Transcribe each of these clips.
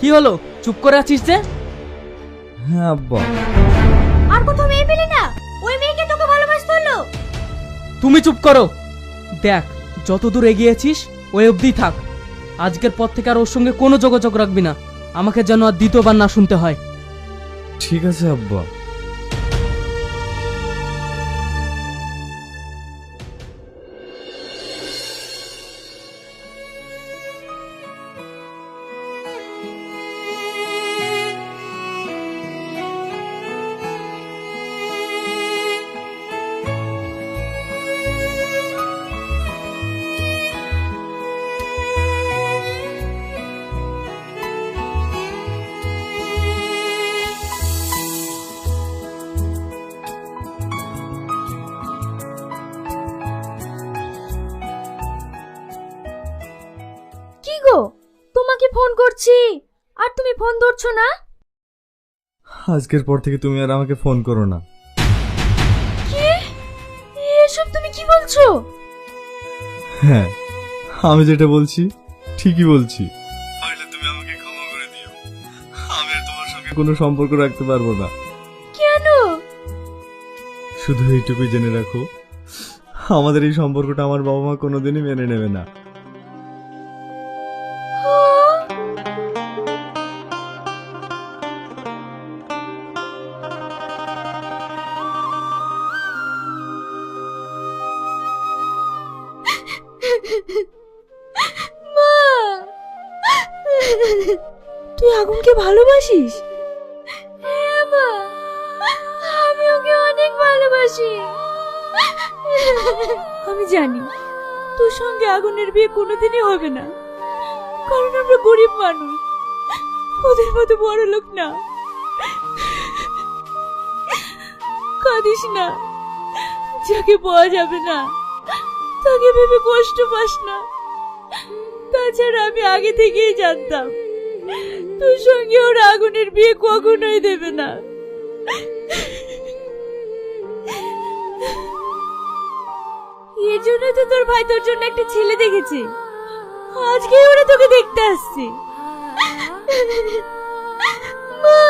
কি হলো? চুপ করে আছিস যে? হ্যাঁ আব্বা। আর কোথাও মেয়ে পেলি না? ওই মেয়েকে তোকে ভালোবাসতে হলো। তুমি চুপ করো। দেখ যত দূর এগিয়েছিস ওই অবধি থাক। আজকের পর থেকে আর ওর সঙ্গে কোনো যোগাযোগ রাখবি না। আমাকে যেন আর দ্বিতীয়বার না শুনতে হয়। ঠিক আছে আব্বা। ধরছো না? আজকের পর থেকে তুমি আর আমাকে ফোন করো না। কি? এসব তুমি কি বলছো? হ্যাঁ আমি যেটা বলছি ঠিকই বলছি। পারলে তুমি আমাকে ক্ষমা করে দিও। আমি আর তোমার সঙ্গে কোনো সম্পর্ক রাখতে পারব না। কেন? শুধু এইটুকুই জেনে রাখো আমাদের এই সম্পর্কটা আমার বাবা মা কোনোদিনই মেনে নেবে না। তুই আগুনকে ভালোবাসিস? হ্যাঁ মা আমি ওকে অনেক ভালোবাসি। আমি জানি তোর সঙ্গে আগুনের বিয়ে কোনোদিনই হবে না। কারণ আমরা গরিব মানুষ ওদের মতো বড় লোক না। কাঁদিস না যাকে পাওয়া যাবে না তাকে ভেবে কষ্ট পাস না। তাছাড়া আমি আগে থেকেই জানতাম। তোর সঙ্গে ওর আগুনের বিয়ে কখনোই দেবে না। এর জন্য তো তোর ভাই তোর জন্য একটা ছেলে দেখেছে। আজকে ওরা তোকে দেখতে আসছে। মা!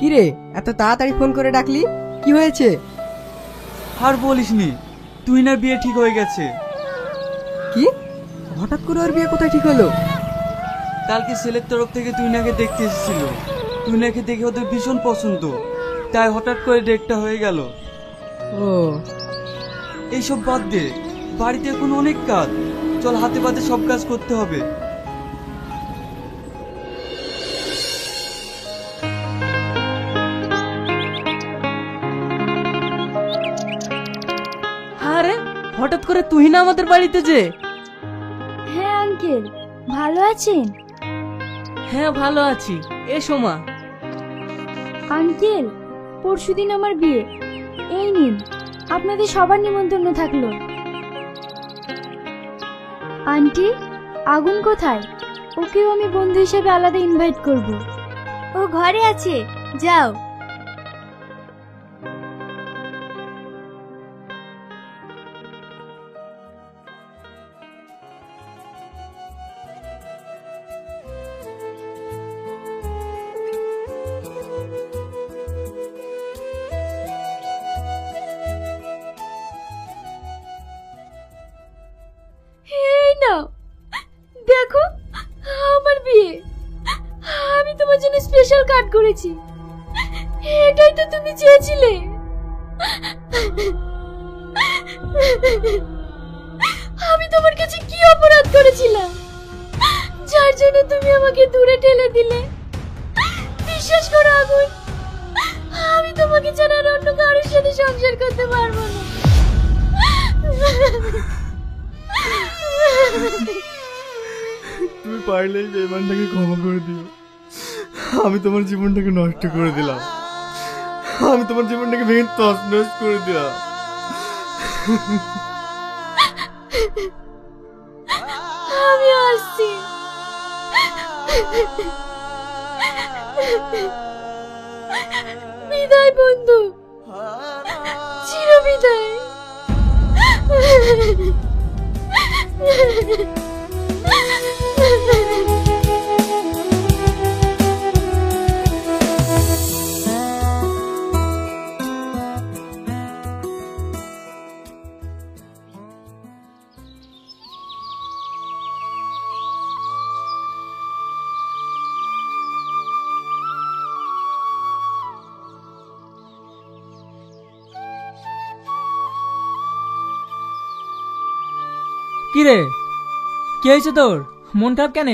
কিরে এত তাড়াতাড়ি ফোন করে ডাকলি? কি হয়েছে? আর বলিসনি তুই না বিয়ে ঠিক হয়ে গেছে। কি? হঠাৎ করে ওর বিয়ে কোথায় ঠিক হলো? কালকে ছেলের তরফ থেকে তুই নাকে দেখতে এসেছিল। তুই নাকি দেখে ওদের ভীষণ পছন্দ। তাই হঠাৎ করে ডেটটা হয়ে গেল। ও। এইসব বাদ দে বাড়িতে এখন অনেক কাজ। চল হাতে পাতে সব কাজ করতে হবে। করে তুই না আমাদের বাড়িতে যে? হ্যাঁ আঙ্কেল। ভালো আছেন? হ্যাঁ ভালো আছি। এসো মা। আঙ্কেল পরশুদিন আমার বিয়ে। এই নিন আপনাদের সবার নিমন্ত্রণ থাকল। আন্টি আগুন কোথায়? ওকেও আমি বন্ধু হিসেবে আলাদা ইনভাইট করব। ও ঘরে আছে যাও। দেখো, আমার বিয়ে। আমি তোমার জন্য স্পেশাল কার্ড করেছি। এটাই তো তুমি চেয়েছিলে। আমি তোমার কাছে কি অপরাধ করেছিলাম? যার জন্য তুমি আমাকে দূরে ঠেলে দিলে। বিশ্বাস করো, আগুন, আমি তোমাকে ছাড়া আর অন্য কারোর সাথে সংসার করতে পারব না। তুমি পারলে এই বেমানটাকে ক্ষমা করে দিও। আমি তোমার জীবনটাকে নষ্ট করে দিলাম। আমি তোমার জীবনটাকে ভেঙে তছনছ করে দিলাম। আমি আসছি। বিদায় বন্ধু। চির বিদায় কি রে কি হয়েছে তোর? মন খারাপ কেন?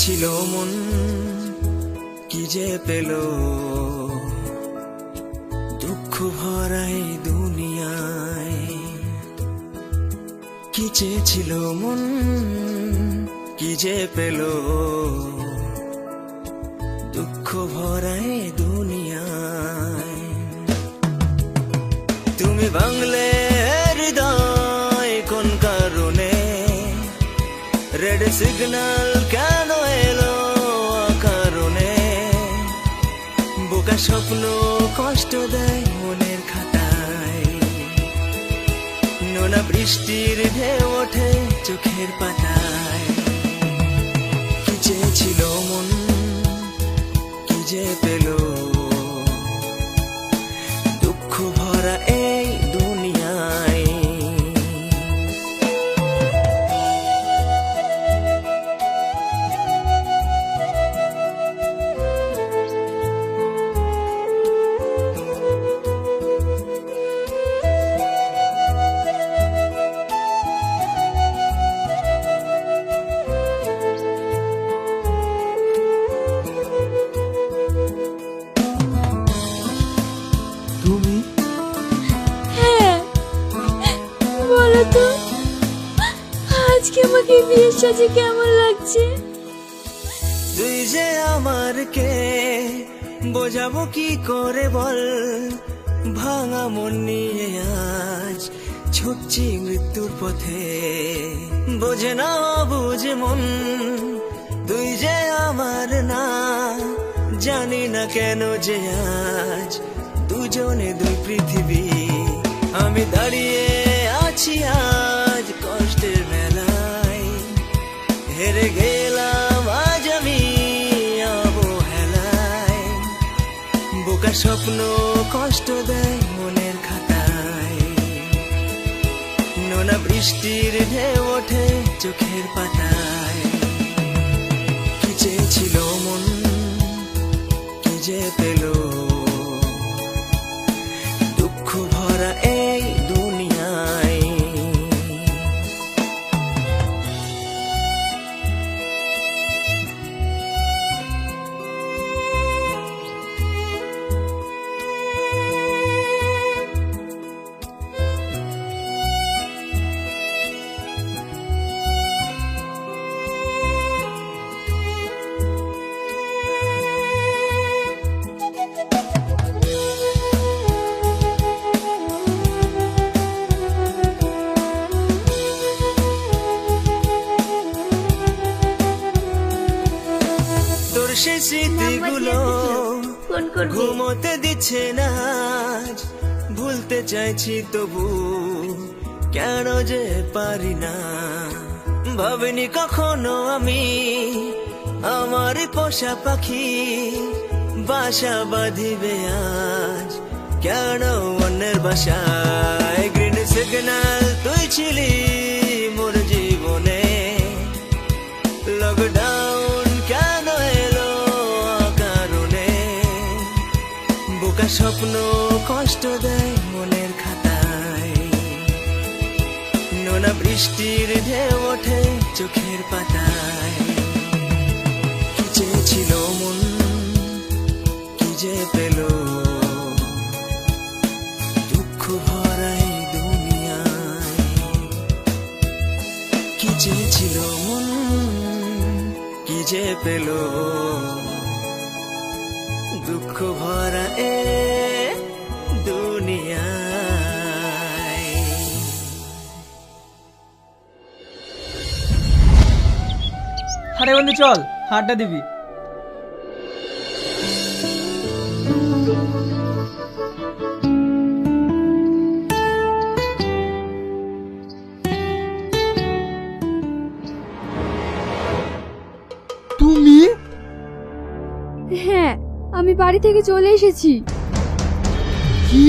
চেয়েছিল মন, কি যে পেল? দুঃখ ভরাই দুনিয়ায়, কি চেয়েছিল মন, কি যে পেল? দুঃখ ভরাই দুনিয়ায়। তুমি বাংলে হৃদয় কোন কারণে? রেড সিগন্যাল বোকা স্বপ্ন কষ্ট দেয় মনের খাতায়। নোনা বৃষ্টির ঢেউ ওঠে চোখের পাতায়। কি চেয়েছিল মন, কি যে পেল। দুঃখ ভরা এই সাজে কেমন লাগছে? তুই যে আমার কে বোঝাবো কি করে বল? ভাঙা মন নিয়ে আজ ছুটছি মৃত্যুর পথে। বোঝে না, বুঝে মন, তুই যে আমার না, জানি না কেন যে আজ দুজনে দুই পৃথিবী। আমি দাঁড়িয়ে আছি আজ। বোকা স্বপ্ন কষ্ট দেয় মনের খাতায়। নোনা বৃষ্টির ঢেউ ওঠে চোখের পাতায়। কি চেয়েছিল মন, কি যে পেল সে স্মৃতিগুলো ঘুমোতে দিচ্ছে না ভুলতে চাইছি তবু কেন যে পারি না। ভাবিনি কখনো আমি আমার পোষা পাখি বাসা বাঁধিবে আজ। কেন অন্যের বাসায়? গ্রিন সিগন্যাল তুই ছিলি মোর স্বপ্ন কষ্ট দেয় মনের খাতায়। নোনা বৃষ্টির ঢেউ ওঠে চোখের পাতায়। কি চেয়েছিল মন, কি যে পেল। দুঃখ ভরাই দুনিয়ায়। কি চেয়েছিল মন, কি যে পেল। দুঃখ ভরা আরে বন্ধু চল হাটটা দিবি। তুমি? হ্যাঁ আমি বাড়ি থেকে চলে এসেছি। কি?